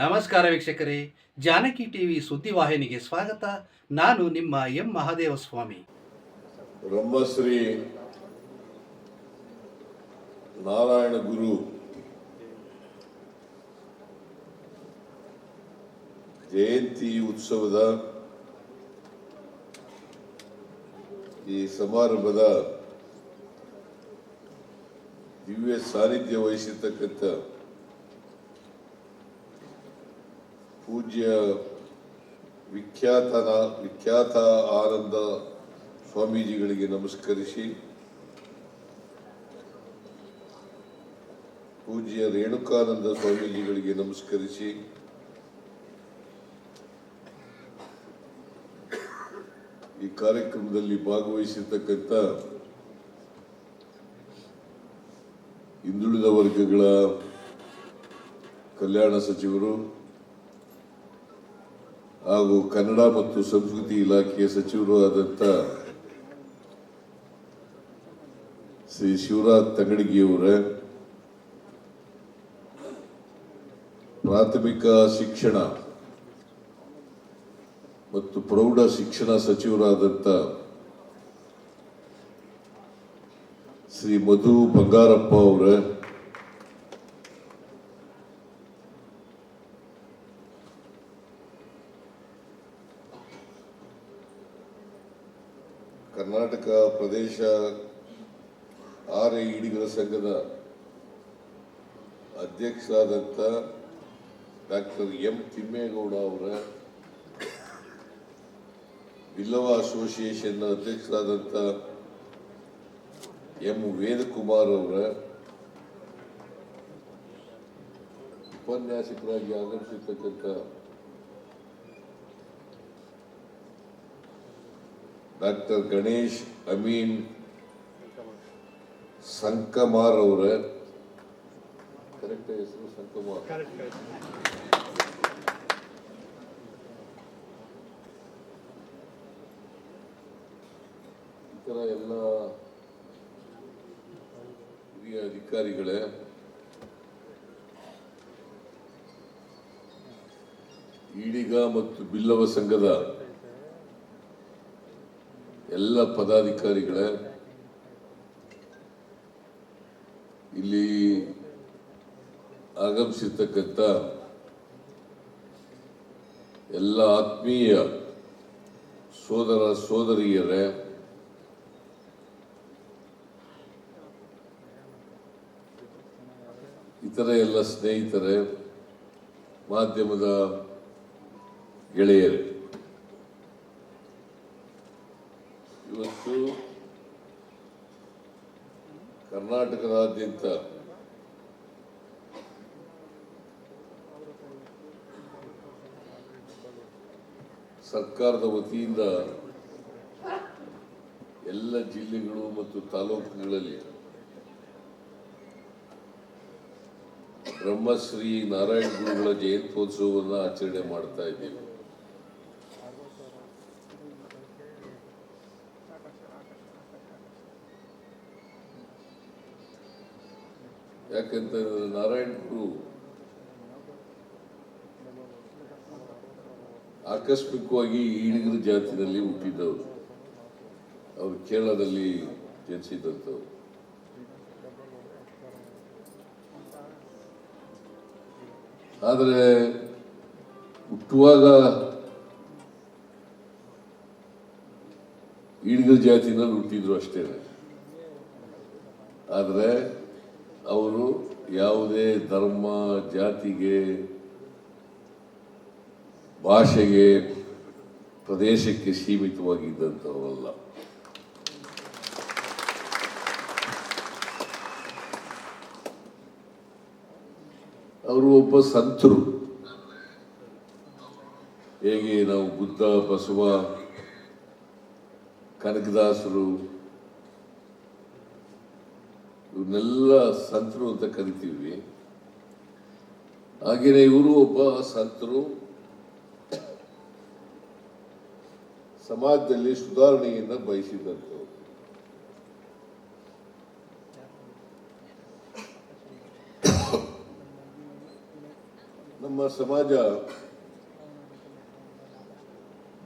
ನಮಸ್ಕಾರ ವೀಕ್ಷಕರೇ, ಜಾನಕಿ ಟಿವಿ ಸುದ್ದಿವಾಹಿನಿಗೆ ಸ್ವಾಗತ. ನಾನು ನಿಮ್ಮ ಎಂ ಮಹಾದೇವ ಸ್ವಾಮಿ ಬ್ರಹ್ಮಶ್ರೀ ನಾರಾಯಣ ಗುರು. ಜಯಂತಿ ಉತ್ಸವದ ಈ ಸಮಾರಂಭದ ದಿವ್ಯ ಸಾನ್ನಿಧ್ಯ ವಹಿಸಿರ್ತಕ್ಕಂಥ ಪೂಜ್ಯ ವಿಖ್ಯಾತನ ವಿಖ್ಯಾತ ಆನಂದ ಸ್ವಾಮೀಜಿಗಳಿಗೆ ನಮಸ್ಕರಿಸಿ ಪೂಜ್ಯ ರೇಣುಕಾನಂದ ಸ್ವಾಮೀಜಿಗಳಿಗೆ ನಮಸ್ಕರಿಸಿ ಈ ಕಾರ್ಯಕ್ರಮದಲ್ಲಿ ಭಾಗವಹಿಸಿರ್ತಕ್ಕಂಥ ಹಿಂದುಳಿದ ವರ್ಗಗಳ ಕಲ್ಯಾಣ ಸಚಿವರು ಹಾಗೂ ಕನ್ನಡ ಮತ್ತು ಸಂಸ್ಕೃತಿ ಇಲಾಖೆಯ ಸಚಿವರು ಆದಂತ ಶ್ರೀ ಶಿವರಾಜ್ ತಗಡಗಿಯವರ, ಪ್ರಾಥಮಿಕ ಶಿಕ್ಷಣ ಮತ್ತು ಪ್ರೌಢ ಶಿಕ್ಷಣ ಸಚಿವರಾದಂತ ಶ್ರೀ ಮಧು ಬಂಗಾರಪ್ಪ ಅವರ ಪ್ರದೇಶ ಎ ಈಡಿಗರ ಸಂಘದ ಅಧ್ಯಕ್ಷರಾದಂಥ ಡಾಕ್ಟರ್ ಎಂ ತಿಮ್ಮೇಗೌಡ ಅವರ ಬಿಲ್ಲವ ಅಸೋಸಿಯೇಷನ್ ಅಧ್ಯಕ್ಷರಾದಂಥ ಎಂ ವೇದಕುಮಾರ್ ಅವರ ಉಪನ್ಯಾಸಕರಾಗಿ ಆಗಮಿಸಿರ್ತಕ್ಕಂಥ ಡಾಕ್ಟರ್ ಗಣೇಶ್ ಅಮೀನ್ ಸಂಕಮಾರ್ ಅವರ. ಕರೆಕ್ಟ್ ಹೆಸರು ಸಂಕಮಾರ್. ಇತರ ಎಲ್ಲ ಹಿರಿಯ ಅಧಿಕಾರಿಗಳೇ ಈಡಿಗ ಮತ್ತು ಬಿಲ್ಲವ ಸಂಘದ ಎಲ್ಲ ಪದಾಧಿಕಾರಿಗಳೇ ಇಲ್ಲಿ ಆಗಮಿಸಿರ್ತಕ್ಕಂಥ ಎಲ್ಲ ಆತ್ಮೀಯ ಸೋದರ ಸೋದರಿಯರೇ ಇತರ ಎಲ್ಲ ಸ್ನೇಹಿತರೆ ಮಾಧ್ಯಮದ ಗೆಳೆಯರೇ ಕರ್ನಾಟಕದಾದ್ಯಂತ ಸರ್ಕಾರದ ವತಿಯಿಂದ ಎಲ್ಲ ಜಿಲ್ಲೆಗಳು ಮತ್ತು ತಾಲೂಕುಗಳಲ್ಲಿ ಬ್ರಹ್ಮಶ್ರೀ ನಾರಾಯಣ ಗುರುಗಳ ಜಯಂತ್ಯೋತ್ಸವವನ್ನು ಆಚರಣೆ ಮಾಡ್ತಾ ಇದ್ದೀವಿ ಯಾಕಂತಂದ್ರೆ ನಾರಾಯಣ ಗುರು ಆಕಸ್ಮಿಕವಾಗಿ ಈಡಿಗರ ಜಾತಿನಲ್ಲಿ ಹುಟ್ಟಿದ್ದವರು. ಅವರು ಕೇರಳದಲ್ಲಿ ಜನಿಸಿದಂಥವ್ರು. ಆದರೆ ಹುಟ್ಟುವಾಗ ಈಡಿಗರ ಜಾತಿನಲ್ಲಿ ಹುಟ್ಟಿದ್ರು ಅಷ್ಟೇ. ಆದರೆ ಅವರು ಯಾವುದೇ ಧರ್ಮ, ಜಾತಿಗೆ ಭಾಷೆಗೆ ಪ್ರದೇಶಕ್ಕೆ ಸೀಮಿತವಾಗಿದ್ದಂಥವಲ್ಲ ಅವರು ಒಬ್ಬ ಸಂತರು. ಹೇಗೆ ನಾವು ಬುದ್ಧ, ಬಸವ, ಕನಕದಾಸರು, ಇವನ್ನೆಲ್ಲ ಸಂತರು ಅಂತ ಕರಿತೀವಿ. ಹಾಗೆಯೇ ಇವರು ಒಬ್ಬ ಸಂತರು. ಸಮಾಜದಲ್ಲಿ ಸುಧಾರಣೆಯನ್ನ ಬಯಸಿದಂಥವ್ರು. ನಮ್ಮ ಸಮಾಜ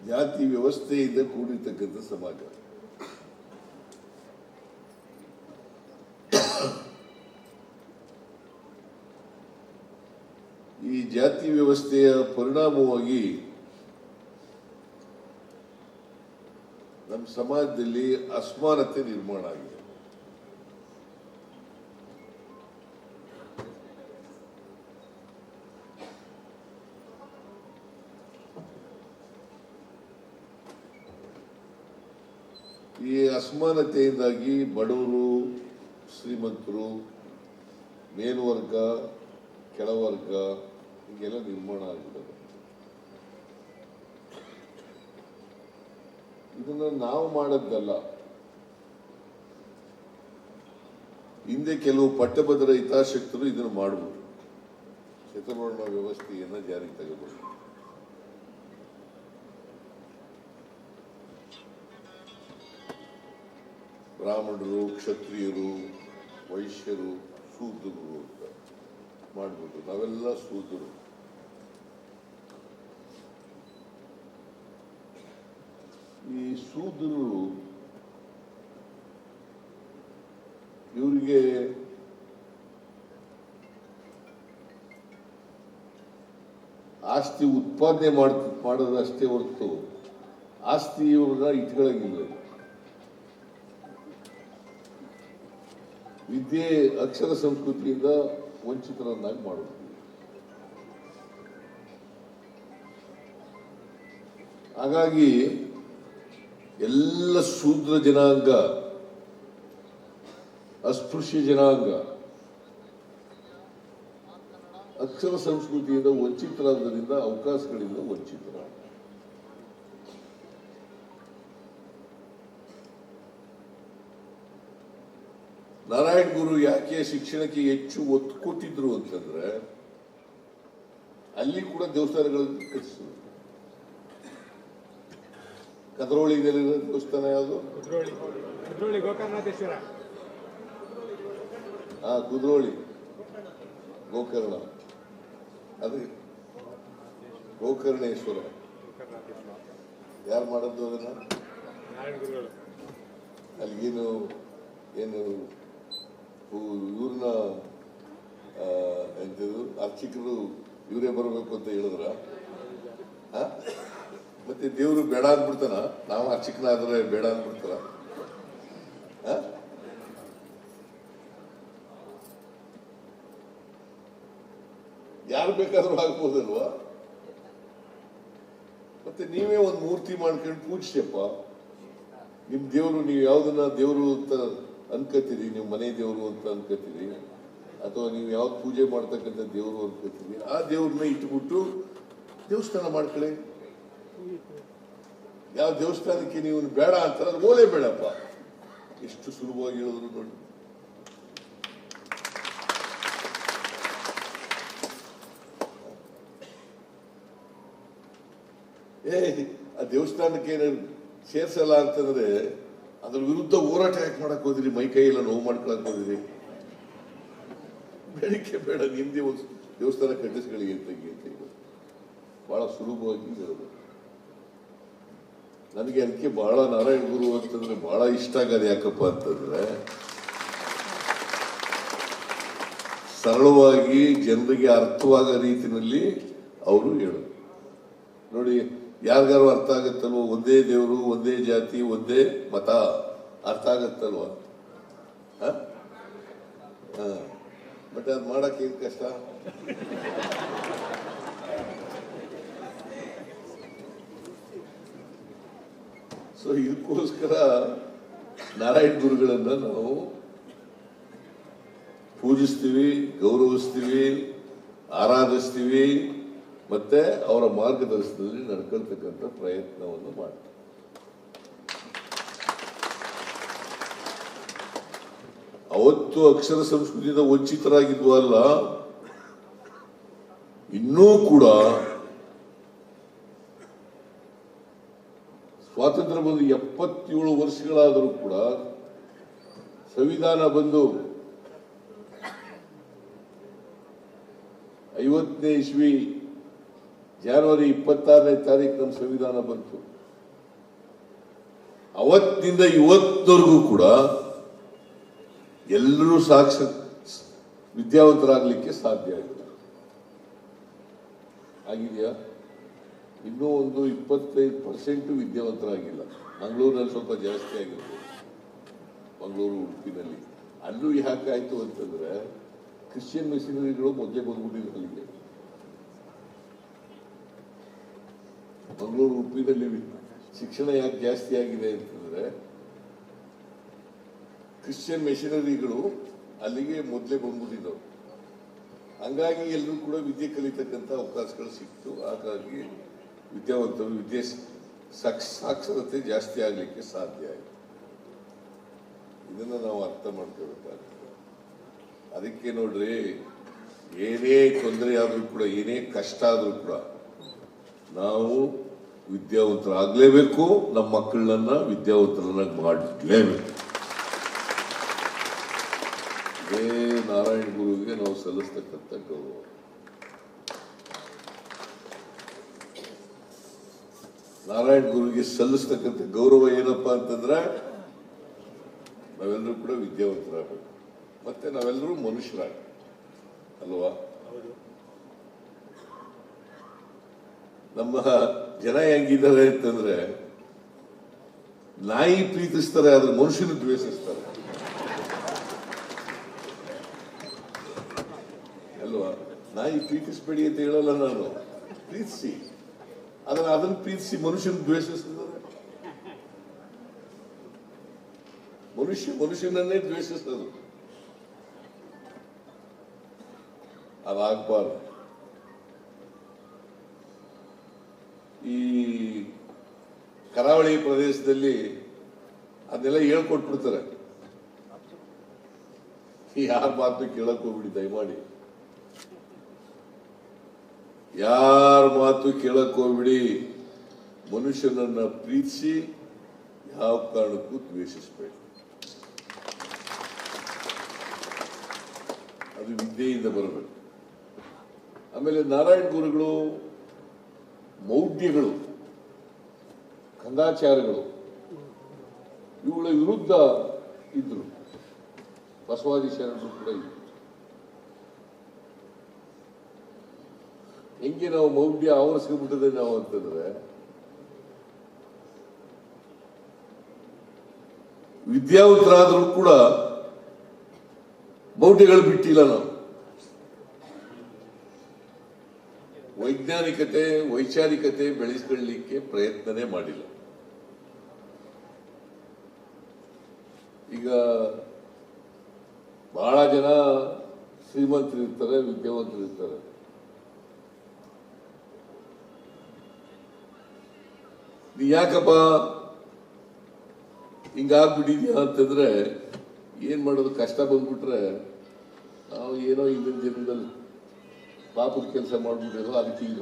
ಜಾತಿ ವ್ಯವಸ್ಥೆಯಿಂದ ಕೂಡಿರ್ತಕ್ಕಂಥ ಸಮಾಜ. ಈ ಜಾತಿ ವ್ಯವಸ್ಥೆಯ ಪರಿಣಾಮವಾಗಿ ನಮ್ಮ ಸಮಾಜದಲ್ಲಿ ಅಸಮಾನತೆ ನಿರ್ಮಾಣ ಆಗಿದೆ. ಈ ಅಸಮಾನತೆಯಿಂದಾಗಿ ಬಡವರು ಶ್ರೀಮಂತರು ಮೇಲ್ವರ್ಗ ಕೆಳವರ್ಗ ಹೀಗೆಲ್ಲ ನಿರ್ಮಾಣ ಆಗಿದ್ದಾರೆ ಇದನ್ನ ನಾವು ಮಾಡದ್ದಲ್ಲ. ಹಿಂದೆ ಕೆಲವು ಪಟ್ಟಭದ್ರ ಹಿತಾಸಕ್ತರು ಇದನ್ನು ಮಾಡಬಹುದು ಶತಮಾನ ವ್ಯವಸ್ಥೆಯನ್ನ ಜಾರಿಗೆ ತೆಗೆದುಕೊಂಡು ಬ್ರಾಹ್ಮಣರು, ಕ್ಷತ್ರಿಯರು, ವೈಶ್ಯರು, ಶೂದ್ರರು ಅಂತ ಮಾಡ್ಬೋದು. ನಾವೆಲ್ಲ ಶೂದ್ರರು. ಈ ಶೂದ್ರರು ಇವರಿಗೆ ಆಸ್ತಿ ಉತ್ಪಾದನೆ ಮಾಡ್, ಮಾಡೋದಷ್ಟೇ ಹೊರತು ಆಸ್ತಿ ಇವ್ರನ್ನ ಇಟ್ಕೊಳ್ಳಂಗಿಲ್ಲ ವಿದ್ಯೆ ಅಕ್ಷರ ಸಂಸ್ಕೃತಿಯಿಂದ ವಂಚಿತರನ್ನಾಗಿ ಮಾಡುತ್ತೀವಿ ಹಾಗಾಗಿ ಎಲ್ಲ ಶೂದ್ರ ಜನಾಂಗ, ಅಸ್ಪೃಶ್ಯ ಜನಾಂಗ, ಅಕ್ಷರ ಸಂಸ್ಕೃತಿಯಿಂದ ವಂಚಿತರಾದ್ದರಿಂದ ಅವಕಾಶಗಳಿಂದ ವಂಚಿತರ. ನಾರಾಯಣ ಗುರು ಯಾಕೆ ಶಿಕ್ಷಣಕ್ಕೆ ಹೆಚ್ಚು ಒತ್ತು ಕೊಟ್ಟಿದ್ರು ಅಂತಂದ್ರೆ, ಅಲ್ಲಿ ಕೂಡ ದೇವಸ್ಥಾನಗಳನ್ನು ಕಟ್ಟಿಸಿದ್ರು. ಕದ್ರೋಳಿನಲ್ಲಿರೋ ದೇವಸ್ಥಾನ ಯಾವುದು? ಹಾ ಕುದ್ರೋಳಿ ಆ ಕುದ್ರೋಳಿ. ಗೋಕರ್ಣ. ಅದು ಗೋಕರ್ಣೇಶ್ವರ. ಯಾರು ಮಾಡದ್ದು ಅದನ್ನ? ಅಲ್ಲಿಗೇನು ಏನು ಇವ್ರನ್ನ ಎಂತದು? ಅರ್ಚಕರು ಇವರೇ ಬರಬೇಕು ಅಂತ ಹೇಳಿದ್ರ? ಮತ್ತೆ ದೇವರು ಬೇಡ ಅಂದ್ಬಿಡ್ತಾನ. ನಾವು ಚಿಕ್ಕನಾದ್ರೆ ಬೇಡ ಅಂದ್ಬಿಡ್ತಾರ. ಆ? ಯಾರು ಬೇಕಾದ್ರೂ ಆಗ್ಬೋದಲ್ವಾ? ಮತ್ತೆ ನೀವೇ ಒಂದು ಮೂರ್ತಿ ಮಾಡ್ಕೊಂಡು ಪೂಜಿಸಪ್ಪ ನಿಮ್ ದೇವರು, ನೀವು ಯಾವ್ದನ್ನ ದೇವರು ಅಂತ ಅನ್ಕೋತೀರಿ ನೀವು ಮನೆ ದೇವರು ಅಂತ ಅನ್ಕೋತೀರಿ ಅಥವಾ ನೀವು ಯಾವ್ದು ಪೂಜೆ ಮಾಡ್ತಕ್ಕಂಥ ದೇವರು ಅನ್ಕೋತೀರಿ ಆ ದೇವ್ರನ್ನ ಇಟ್ಬಿಟ್ಟು ದೇವಸ್ಥಾನ ಮಾಡ್ಕೊಳ್ಳಿ. ಯಾವ ದೇವಸ್ಥಾನಕ್ಕೆ ನೀವು ಬೇಡ ಅಂತಂದ್ರೆ ಮೂಲೆ ಬೇಡಪ್ಪ. ಎಷ್ಟು ಸುಲಭವಾಗಿ ಹೇಳಿದ್ರು ನೋಡಿ. ಏ, ಆ ದೇವಸ್ಥಾನಕ್ಕೆ ಏನೇನು ಸೇರ್ಸಲ್ಲ ಅಂತಂದ್ರೆ ಅದ್ರ ವಿರುದ್ಧ ಹೋರಾಟ ಯಾಕೆ ಮಾಡಕ್ ಹೋದಿರಿ? ಮೈ ಕೈ ಎಲ್ಲ ನೋವು ಮಾಡ್ಕೊಳಕ್ ಹೋದಿರಿ? ಬೇಡಿಕೆ ಬೇಡ, ನಿಮ್ದೇ ಒಂದು ದೇವಸ್ಥಾನ ಕಟ್ಟಿಸ್ಗಳಿಗೆ ಅಂತ ಬಹಳ ಸುಲಭವಾಗಿ ಹೇಳೋದು ನನಗೆ ಅದಕ್ಕೆ ಬಹಳ ನಾರಾಯಣ ಗುರು ಅಂತಂದ್ರೆ ಬಹಳ ಇಷ್ಟ ಆಗೋದು ಯಾಕಪ್ಪ ಅಂತಂದ್ರೆ ಸರಳವಾಗಿ ಜನರಿಗೆ ಅರ್ಥವಾಗೋ ರೀತಿಯಲ್ಲಿ ಅವರು ಹೇಳೋದು. ನೋಡಿ ಯಾರಿಗಾರು ಅರ್ಥ ಆಗತ್ತಲ್ವ? ಒಂದೇ ದೇವರು, ಒಂದೇ ಜಾತಿ, ಒಂದೇ ಮತ. ಅರ್ಥ ಆಗತ್ತಲ್ವ? ಬಟ್ ಅದು ಮಾಡಕ್ಕೆ ಏನ್ ಕಷ್ಟ? ಸೊ ಇದಕ್ಕೋಸ್ಕರ ನಾರಾಯಣ ಗುರುಗಳನ್ನ ನಾವು ಪೂಜಿಸ್ತೀವಿ, ಗೌರವಿಸ್ತೀವಿ, ಆರಾಧಿಸ್ತೀವಿ, ಮತ್ತೆ ಅವರ ಮಾರ್ಗದರ್ಶನದಲ್ಲಿ ನಡ್ಕೊಳ್ತಕ್ಕಂಥ ಪ್ರಯತ್ನವನ್ನು ಮಾಡ್ತೀವಿ. ಅವತ್ತು ಅಕ್ಷರ ಸಂಸ್ಕೃತಿಯಿಂದ ವಂಚಿತರಾಗಿದ್ವಲ್ಲ, ಇನ್ನೂ ಕೂಡ ಸ್ವಾತಂತ್ರ್ಯ ಎಪ್ಪತ್ತೇಳು ವರ್ಷಗಳಾದರೂ ಕೂಡ ಸಂವಿಧಾನ ಬಂದು ಐವತ್ತನೇ ಇಸ್ವಿ ಜನವರಿ ಇಪ್ಪತ್ತಾರನೇ ತಾರೀಕು ನಮ್ಮ ಸಂವಿಧಾನ ಬಂತು. ಅವತ್ತಿನಿಂದ ಇವತ್ತವರೆಗೂ ಕೂಡ ಎಲ್ಲರೂ ಸಾಕ್ಷ ವಿದ್ಯಾವಂತರಾಗಲಿಕ್ಕೆ ಸಾಧ್ಯ ಆಗಿಲ್ಲ ಆಗಿದೆಯಾ? ಇನ್ನೂ ಒಂದು ಇಪ್ಪತ್ತೈದು ಪರ್ಸೆಂಟ್ ವಿದ್ಯಾವಂತರಾಗಿಲ್ಲ. ಮಂಗಳೂರಿನಲ್ಲಿ ಸ್ವಲ್ಪ ಜಾಸ್ತಿ ಆಗಿರ್ಬೋದು ಮಂಗಳೂರು, ಉಡುಪಿನಲ್ಲಿ. ಅಲ್ಲೂ ಯಾಕೆ ಅಂತಂದ್ರೆ ಕ್ರಿಶ್ಚಿಯನ್ ಮಿಷನರಿಗಳು ಮೊದಲೇ ಬಂದ್ಬಿಟ್ಟಿದ್ರು ಅಲ್ಲಿಗೆ ಮಂಗಳೂರು, ಉಡುಪಿನಲ್ಲಿ ಶಿಕ್ಷಣ ಯಾಕೆ ಜಾಸ್ತಿ ಆಗಿದೆ ಅಂತಂದ್ರೆ ಕ್ರಿಶ್ಚಿಯನ್ ಮಿಷನರಿಗಳು ಅಲ್ಲಿಗೆ ಮೊದಲೇ ಬಂದ್ಬಿಟ್ಟಿದ್ದವು. ಹಂಗಾಗಿ ಎಲ್ಲರೂ ಕೂಡ ವಿದ್ಯೆ ಕಲಿತಕ್ಕಂಥ ಅವಕಾಶಗಳು ಸಿಕ್ತು. ಹಾಗಾಗಿ ವಿದ್ಯಾವಂತರು ವಿದ್ಯೆ ಸಾಕ್ಷ, ಸಾಕ್ಷರತೆ ಜಾಸ್ತಿ ಆಗಲಿಕ್ಕೆ ಸಾಧ್ಯ ಆಯಿತು ಇದನ್ನು ನಾವು ಅರ್ಥ ಮಾಡ್ಕೋಬೇಕಾಗ್ತದೆ ಅದಕ್ಕೆ ನೋಡ್ರಿ, ಏನೇ ತೊಂದರೆ ಆದರೂ ಕೂಡ, ಏನೇ ಕಷ್ಟ ಆದರೂ ಕೂಡ, ನಾವು ವಿದ್ಯಾವಂತರಾಗಲೇಬೇಕು, ನಮ್ಮ ಮಕ್ಕಳನ್ನ ವಿದ್ಯಾವಂತರನ್ನಾಗಿ ಮಾಡಲೇಬೇಕು ಇದೇ ನಾರಾಯಣ ಗುರುವಿಗೆ ನಾವು ಸಲ್ಲಿಸ್ತಕ್ಕಂಥ ಗೌರವ. ನಾರಾಯಣ ಗುರುಗೆ ಸಲ್ಲಿಸ್ತಕ್ಕಂಥ ಗೌರವ ಏನಪ್ಪಾ ಅಂತಂದ್ರೆ ನಾವೆಲ್ಲರೂ ಕೂಡ ವಿದ್ಯಾವಂತರಾಗಬೇಕು. ಮತ್ತೆ ನಾವೆಲ್ಲರೂ ಮನುಷ್ಯರಾಗ ಅಲ್ವಾ? ನಮ್ಮ ಜನ ಹೆಂಗಿದ್ದಾರೆ ಅಂತಂದ್ರೆ ನಾಯಿ ಪ್ರೀತಿಸ್ತಾರೆ ಆದ್ರೆ ಮನುಷ್ಯನ ದ್ವೇಷಿಸ್ತಾರೆ. ಅಲ್ವಾ? ನಾಯಿ ಪ್ರೀತಿಸ್ಬೇಡಿ ಅಂತ ಹೇಳಲ್ಲ ನಾನು. ಪ್ರೀತಿಸಿ. ಆದ್ರೆ ಅದನ್ನ ಪ್ರೀತಿಸಿ ಮನುಷ್ಯನ ದ್ವೇಷಿಸಿದರೆ? ಮನುಷ್ಯ ಮನುಷ್ಯನನ್ನೇ ದ್ವೇಷಿಸೋದು. ಅದಾಗಬಾರ್ದು. ಈ ಕರಾವಳಿ ಪ್ರದೇಶದಲ್ಲಿ ಅದೆಲ್ಲ ಹೇಳ್ಕೊಟ್ಬಿಡ್ತಾರೆ. ಯಾರ ಮಾತು ಕೇಳಕ್ ಹೋಗ್ಬಿಡಿ, ದಯಮಾಡಿ. ಯಾರ ಮಾತು ಕೇಳಕ್ ಹೋಗ್ಬಿಡಿ. ಮನುಷ್ಯನನ್ನ ಪ್ರೀತಿಸಿ ಯಾವ ಕಾರಣಕ್ಕೂ ದ್ವೇಷಿಸಬೇಡಿ. ಅದು ವಿದ್ಯೆಯಿಂದ ಬರಬೇಕು. ಆಮೇಲೆ ನಾರಾಯಣ ಗುರುಗಳು, ಮೌಢ್ಯಗಳು ಕಂದಾಚಾರಗಳು ಇವುಗಳ ವಿರುದ್ಧ ಇದ್ರು. ಬಸವಾದಿ ಶರಣರು ಕೂಡ ಇದ್ರು. ಹೆಂಗೆ ನಾವು ಮೌಢ್ಯ ಆವರಿಸ್ಕೊಂಡ್ಬಿಟ್ಟಿದೆ ನಾವು ಅಂತಂದ್ರೆ, ವಿದ್ಯಾವಂತರಾದರೂ ಕೂಡ ಮೌಢ್ಯಗಳು ಬಿಟ್ಟಿಲ್ಲ ನಾವು. ವೈಜ್ಞಾನಿಕತೆ, ವೈಚಾರಿಕತೆ ಬೆಳೆಸ್ಕೊಳ್ಳಿಕ್ಕೆ ಪ್ರಯತ್ನನೇ ಮಾಡಿಲ್ಲ. ಈಗ ಬಹಳ ಜನ ಶ್ರೀಮಂತರಿರ್ತಾರೆ, ವಿದ್ಯಾವಂತರಿರ್ತಾರೆ. ನೀ ಯಾಕಪ್ಪ ಹಿಂಗಾಗ್ಬಿಟ್ಟಿದ್ಯಾ ಅಂತಂದ್ರೆ ಏನ್ ಮಾಡೋದು ಕಷ್ಟ ಬಂದ್ಬಿಟ್ರೆ ನಾವು ಏನೋ ಹಿಂದಿನ ಜನ್ಮದಲ್ಲಿ ಪಾಪದ ಕೆಲಸ ಮಾಡ್ಬಿಟ್ಟಿರೋ ಅದಕ್ಕೆ ಈಗ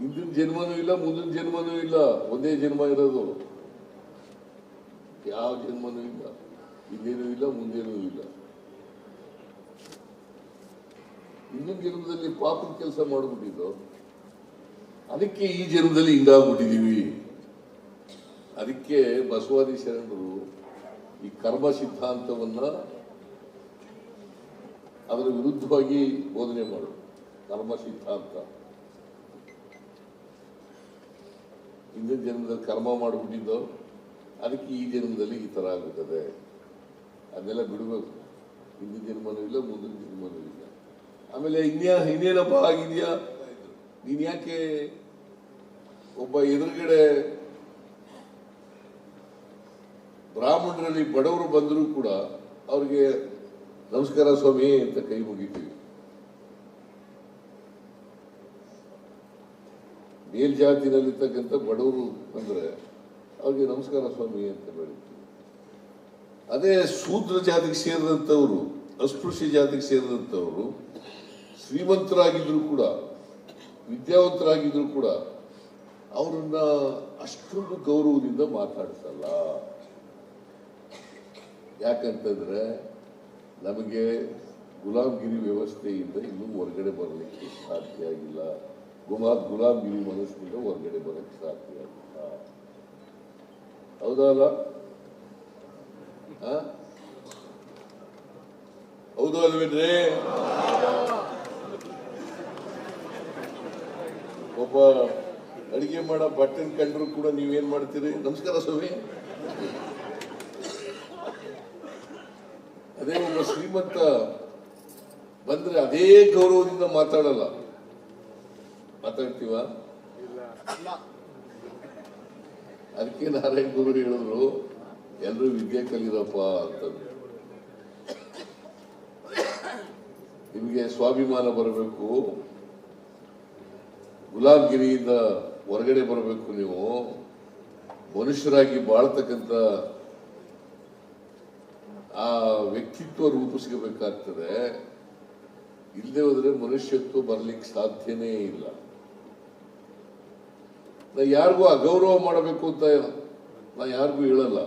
ಹಿಂದಿನ ಜನ್ಮನೂ ಇಲ್ಲ, ಮುಂದಿನ ಜನ್ಮನೂ ಇಲ್ಲ, ಒಂದೇ ಜನ್ಮ ಇರೋದು. ಯಾವ ಜನ್ಮನೂ ಇಲ್ಲ ಹಿಂದೇನೂ ಇಲ್ಲ, ಮುಂದೇನೂ ಇಲ್ಲ. ಹಿಂದಿನ ಜನ್ಮದಲ್ಲಿ ಪಾಪದ ಕೆಲಸ ಮಾಡಿಬಿಟ್ಟಿದ್ದು. ಅದಕ್ಕೆ ಈ ಜನ್ಮದಲ್ಲಿ ಹಿಂಗಾಗ್ಬಿಟ್ಟಿದೀವಿ ಅದಕ್ಕೆ ಬಸವಾದಿ ಶರಣರು ಈ ಕರ್ಮ ಸಿದ್ಧಾಂತವನ್ನ ಅದರ ವಿರುದ್ಧವಾಗಿ ಬೋಧನೆ ಮಾಡು ಕರ್ಮ ಸಿದ್ಧಾಂತ. ಹಿಂದಿನ ಜನ್ಮದಲ್ಲಿ ಕರ್ಮ ಮಾಡಿಬಿಟ್ಟಿದ್ದು. ಅದಕ್ಕೆ ಈ ಜನ್ಮದಲ್ಲಿ ಈ ಥರ ಆಗುತ್ತದೆ. ಅದನ್ನೆಲ್ಲ ಬಿಡಬೇಕು. ಹಿಂದಿನ ಜನ್ಮನೂ ಇಲ್ಲ, ಮುಂದಿನ ಜನ್ಮನೂ ಆಮೇಲೆ ಇನ್ಯಾ ಇನ್ನೇನಪ್ಪ ಆಗಿದೆಯಾ? ನೀನ್ ಯಾಕೆ ಒಬ್ಬ ಎದುರುಗಡೆ ಬ್ರಾಹ್ಮಣರಲ್ಲಿ ಬಡವರು ಬಂದರೂ ಕೂಡ ಅವ್ರಿಗೆ ನಮಸ್ಕಾರ ಸ್ವಾಮಿ ಅಂತ ಕೈ ಮುಗಿತೀವಿ. ಮೇಲ್ಜಾತಿನಲ್ಲಿರ್ತಕ್ಕಂಥ ಬಡವರು ಅಂದ್ರೆ ಅವ್ರಿಗೆ ನಮಸ್ಕಾರ ಸ್ವಾಮಿ ಅಂತ ಬೆಳಿತೀವಿ ಅದೇ ಶೂದ್ರ ಜಾತಿಗೆ ಸೇರಿದಂಥವ್ರು, ಅಸ್ಪೃಶ್ಯ ಜಾತಿಗೆ ಸೇರಿದಂಥವ್ರು ಶ್ರೀಮಂತರಾಗಿದ್ರು ಕೂಡ, ವಿದ್ಯಾವಂತರಾಗಿದ್ರು ಕೂಡ, ಅವರನ್ನ ಅಷ್ಟೊಂದು ಗೌರವದಿಂದ ಮಾತಾಡಿಸಲ್ಲ. ಯಾಕಂತಂದ್ರೆ, ನಮಗೆ ಗುಲಾಮ್ಗಿರಿ ವ್ಯವಸ್ಥೆಯಿಂದ ಇನ್ನೂ ಹೊರಗಡೆ ಬರಲಿಕ್ಕೆ ಸಾಧ್ಯ ಆಗಿಲ್ಲ. ಗುಮಾ ಗುಲಾಮ್ಗಿರಿ ಮನಸ್ಸಿನಿಂದ ಹೊರಗಡೆ ಬರಕ್ಕೆ ಸಾಧ್ಯ ಆಗಿಲ್ಲ. ಹೌದಲ್ಲ ಆ? ಹೌದು ಅಲ್ವೇನ್ರಿ ಒಬ್ಬ ಅಡುಗೆ ಮಾಡೋ ಬಟ್ಟನ್ ಕಂಡ್ರು ಕೂಡ ನೀವೇನ್ ಮಾಡ್ತೀರಿ? ನಮಸ್ಕಾರ ಸ್ವಾಮಿ. ಅದೇ ಒಬ್ಬ ಶ್ರೀಮಂತ ಬಂದ್ರೆ ಅದೇ ಗೌರವದಿಂದ ಮಾತಾಡಲ್ಲ. ಮಾತಾಡ್ತೀವ? ಅದಕ್ಕೆ ನಾರಾಯಣ ಗುರು ಹೇಳಿದ್ರು ಎಲ್ಲರೂ ವಿದ್ಯೆ ಕಲಿರಪ್ಪ ಅಂತ ನಿಮಗೆ ಸ್ವಾಭಿಮಾನ ಬರಬೇಕು. ಗುಲಾಬ್ಗಿರಿಯಿಂದ ಹೊರಗಡೆ ಬರಬೇಕು ನೀವು, ಮನುಷ್ಯರಾಗಿ ಬಾಳ್ತಕ್ಕಂಥ ಆ ವ್ಯಕ್ತಿತ್ವ ರೂಪಿಸ್ಕೋಬೇಕಾಗ್ತದೆ ಇಲ್ಲದೆ ಹೋದ್ರೆ ಮನುಷ್ಯತ್ವ ಬರ್ಲಿಕ್ಕೆ ಸಾಧ್ಯನೇ ಇಲ್ಲ. ನಾ ಯಾರಿಗೂ ಅಗೌರವ ಮಾಡಬೇಕು ಅಂತ ನಾ ಯಾರಿಗೂ ಹೇಳಲ್ಲ.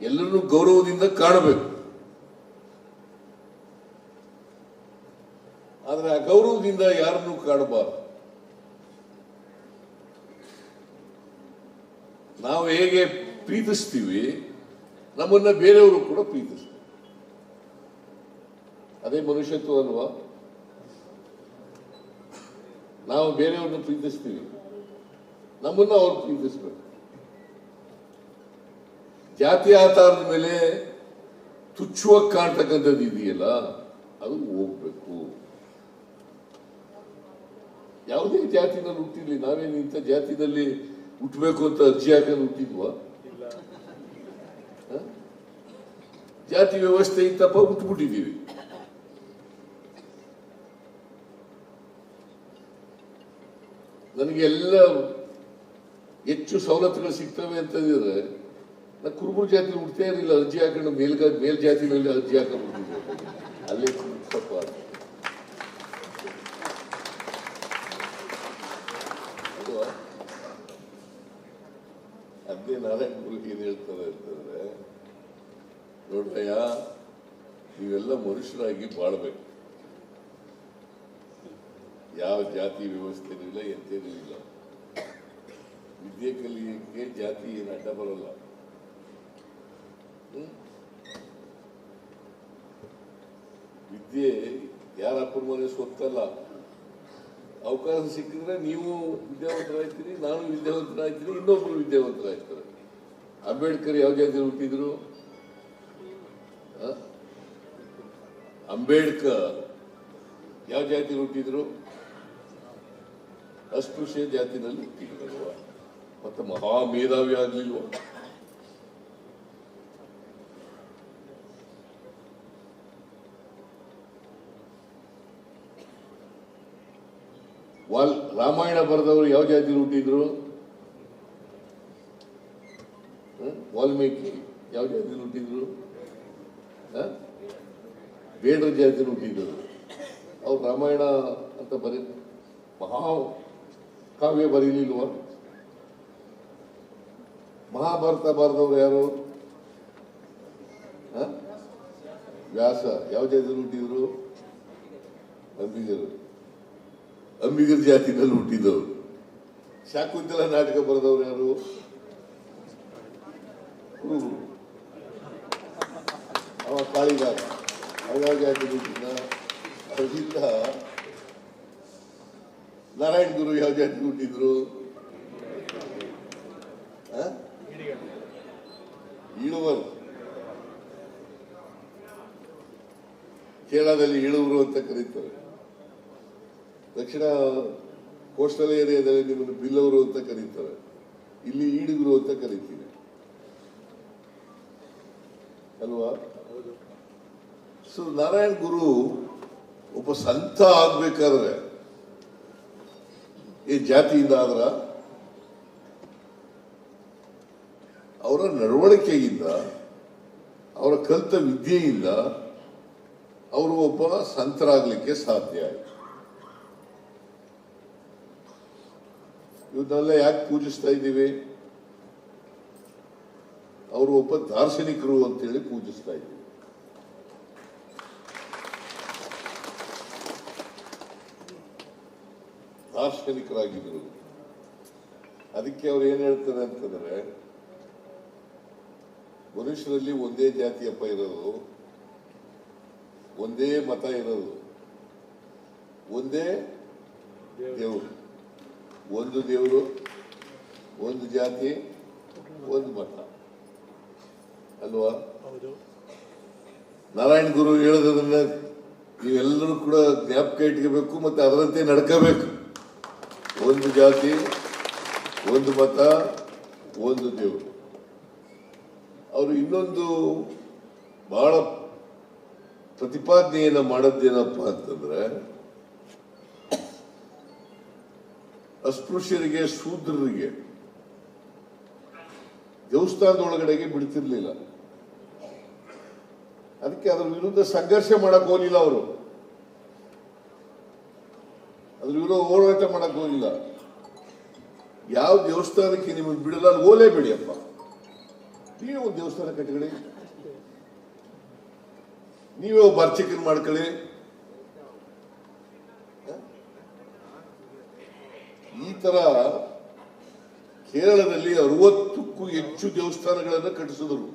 ಎಲ್ಲರನ್ನೂ ಗೌರವದಿಂದ ಕಾಣಬೇಕು. ಆದ್ರೆ ಗೌರವದಿಂದ ಯಾರನ್ನು ಕಾಡಬಾರದು. ನಾವು ಹೇಗೆ ಪ್ರೀತಿಸ್ತೀವಿ, ನಮ್ಮನ್ನ ಬೇರೆಯವರು ಕೂಡ ಪ್ರೀತಿಸ್ತಾರೆ. ಅದೇ ಮನುಷ್ಯತ್ವ ಅಲ್ವಾ? ನಾವು ಬೇರೆಯವ್ರನ್ನ ಪ್ರೀತಿಸ್ತೀವಿ, ನಮ್ಮನ್ನ ಅವ್ರು ಪ್ರೀತಿಸ್ಬೇಕು. ಜಾತಿ ಆಧಾರದ ಮೇಲೆ ತುಚ್ಚುವ ಕಾಣ್ತಕ್ಕಂಥದ್ದು ಇದೆಯಲ್ಲ, ಅದು ಯಾವುದೇ ಜಾತಿನಲ್ಲಿ ಹುಟ್ಟಿರ್ಲಿ ನಾವೇನು ಇಂಥ ಜಾತಿನಲ್ಲಿ ಹುಟ್ಟಬೇಕು ಅಂತ ಅರ್ಜಿ ಹಾಕಲು ಹುಟ್ಟಿದ್ವಾ? ಜಾತಿ ವ್ಯವಸ್ಥೆ ಇತ್ತಪ್ಪ ಹುಟ್ಟುಬಿಟ್ಟಿದ್ದೀವಿ ನನಗೆ ಎಲ್ಲ ಹೆಚ್ಚು ಸವಲತ್ತುಗಳು ಸಿಗ್ತವೆ ಅಂತಂದಿದ್ರೆ ನಾ ಕುರುಬು ಜಾತಿ ಹುಡ್ತೇ ಇರಲಿಲ್ಲ ಅರ್ಜಿ ಹಾಕೊಂಡು ಮೇಲ್ಗ ಮೇಲ್ ಜಾತಿನಲ್ಲಿ ಅರ್ಜಿ ಹಾಕೊಂಡು ಅಲ್ಲಿ ಅಲ್ಲೇ ಸ್ವಲ್ಪ ಅಲ್ವಾ ಅದೇ ಏನು ಹೇಳ್ತಾರೆ ಅಂತಂದ್ರೆ ನೋಡ್ರಯ್ಯ ನೀವೆಲ್ಲ ಮನುಷ್ಯರಾಗಿ ಬಾಳ್ಬೇಕು. ಯಾವ ಜಾತಿ ವ್ಯವಸ್ಥೆನೂ ಇಲ್ಲ, ಎಂತೇನೂ ಇಲ್ಲ. ವಿದ್ಯೆ ಕಲಿಯಕ್ಕೆ ಜಾತಿ ಏನು ಅಡ್ಡ ಬರಲ್ಲ? ವಿದ್ಯೆ ಯಾರ ಅಪ್ಪನ ಮನೆ ಸ್ವತ್ತಲ್ಲ ಅವಕಾಶ ಸಿಕ್ಕಿದ್ರೆ ನೀವು ವಿದ್ಯಾವಂತರಾಗ್ತೀರಿ, ನಾನು ವಿದ್ಯಾವಂತರಾಗ್ತೀನಿ, ಇನ್ನೊಬ್ರು ವಿದ್ಯಾವಂತರಾಗ್ತಾರೆ. ಅಂಬೇಡ್ಕರ್ ಯಾವ ಜಾತಿ ಹುಟ್ಟಿದ್ರು? ಅಂಬೇಡ್ಕರ್ ಯಾವ ಜಾತಿ ಹುಟ್ಟಿದ್ರು? ಅಸ್ಪೃಶ್ಯ ಜಾತಿನಲ್ಲಿ ಹುಟ್ಟಿದ್ರಲ್ವ? ಮತ್ತೆ ಮಹಾ ಮೇಧಾವಿ ಆಗ್ಲಿಲ್ವ? ವಾಲ್ ರಾಮಾಯಣ ಬರೆದವರು ಯಾವ ಜಾತಿ ಹುಟ್ಟಿದ್ರು? ವಾಲ್ಮೀಕಿ ಯಾವ ಜಾತಿ ಹುಟ್ಟಿದ್ರು ಬೇಡರ ಜಾತಿ ಹುಟ್ಟಿದ್ರು ಅವ್ರು ರಾಮಾಯಣ ಅಂತ ಬರೀ ಮಹಾ ಕಾವ್ಯ ಬರೀಲಿಲ್ವ? ಮಹಾಭಾರತ ಬರೆದವ್ರು ಯಾರು? ವ್ಯಾಸ ಯಾವ ಜಾತಿ ಹುಟ್ಟಿದ್ರು ಅಂಬಿಗರು. ಅಂಬಿಗರ ಜಾತಿನಲ್ಲಿ ಹುಟ್ಟಿದವರು. ಶಾಕುಂತಲ ನಾಟಕ ಬರೆದವ್ರು ಯಾರು. ಅವ ಕಾಳಿದಾಸ ಹಾಗಾಗಿ ಆಗಿರುವುದಿಲ್ಲ ಅದರಿಂದ ನಾರಾಯಣ ಗುರು ಯಾವ ಜಾತಿ ಹುಟ್ಟಿದ್ರು ಆ? ಈಳುವರು ಕೇರಳದಲ್ಲಿ ಇಳುವರು ಅಂತ ಕರೀತಾರೆ ದಕ್ಷಿಣ ಕೋಸ್ಟಲ್ ಏರಿಯಾದಲ್ಲಿ ನಿಮ್ಮನ್ನು ಬಿಲ್ಲವರು ಅಂತ ಕರೀತಾರೆ ಇಲ್ಲಿ ಈಡುಗರು ಅಂತ ಕರಿತೀವಿ ಅಲ್ವಾ? ಸೊ ನಾರಾಯಣ ಗುರು ಒಬ್ಬ ಸಂತ ಆಗ್ಬೇಕಾದ್ರೆ ಈ ಜಾತಿಯಿಂದ ಆದ್ರ ಅವರ ನಡವಳಿಕೆಯಿಂದ, ಅವರ ಕಲಿತ ವಿದ್ಯೆಯಿಂದ ಅವರು ಒಬ್ಬ ಸಂತರಾಗಲಿಕ್ಕೆ ಸಾಧ್ಯ ಆಯ್ತು. ಇವನ್ನೆಲ್ಲ ಯಾಕೆ ಪೂಜಿಸ್ತಾ ಇದ್ದೀವಿ? ಅವರು ಒಬ್ಬ ದಾರ್ಶನಿಕರು ಅಂತೇಳಿ ಪೂಜಿಸ್ತಾ ಇದ್ದೀವಿ ದಾರ್ಶನಿಕರಾಗಿದ್ರು ಅದಕ್ಕೆ ಅವ್ರು ಏನು ಹೇಳ್ತಾರೆ ಅಂತಂದ್ರೆ, ಮನುಷ್ಯರಲ್ಲಿ ಒಂದೇ ಜಾತಿಯಪ್ಪ ಇರೋದು, ಒಂದೇ ಮತ ಇರೋದು, ಒಂದೇ ದೇವರು. ಒಂದು ದೇವರು, ಒಂದು ಜಾತಿ, ಒಂದು ಮತ. ಅಲ್ವಾ? ನಾರಾಯಣ ಗುರು ಹೇಳೋದನ್ನ ನೀವೆಲ್ಲರೂ ಕೂಡ ಜ್ಞಾಪಕ ಇಟ್ಕೋಬೇಕು ಮತ್ತೆ ಅದರಂತೆ ನಡ್ಕೋಬೇಕು. ಒಂದು ಜಾತಿ ಒಂದು ಮತ ಒಂದು ದೇವರು. ಅವರು ಇನ್ನೊಂದು ಬಹಳ ಪ್ರತಿಪಾದನೆಯನ್ನ ಮಾಡದ್ದೇನಪ್ಪ ಅಂತಂದ್ರೆ ಅಸ್ಪೃಶ್ಯರಿಗೆ ಶೂದ್ರರಿಗೆ ದೇವಸ್ಥಾನದ ಒಳಗಡೆಗೆ ಬಿಡ್ತಿರ್ಲಿಲ್ಲ. ಅದಕ್ಕೆ ಅದರ ವಿರುದ್ಧ ಸಂಘರ್ಷ ಮಾಡಕ್ ಹೋಗಿಲ್ಲ ಅವರು. ಅದ್ರ ವಿರುದ್ಧ ಹೋರಾಟ ಮಾಡಕ್ ಹೋಗಿಲ್ಲ ಯಾವ ದೇವಸ್ಥಾನಕ್ಕೆ ನಿಮಗೆ ಬಿಡಲ್ಲ ಅಲ್ಲಿ ಓಲೇ ಬಿಡಿಯಪ್ಪ ನೀವೇ ಒಂದು ದೇವಸ್ಥಾನ ಕಟ್ಕೊಳ್ಳಿ ನೀವೇ ಒಬ್ಬ ಅರ್ಚಕನ್ ಮಾಡ್ಕೊಳ್ಳಿ. ಈ ತರ ಕೇರಳದಲ್ಲಿ ಅರವತ್ತಕ್ಕೂ ಹೆಚ್ಚು ದೇವಸ್ಥಾನಗಳನ್ನು ಕಟ್ಟಿಸಿದರು.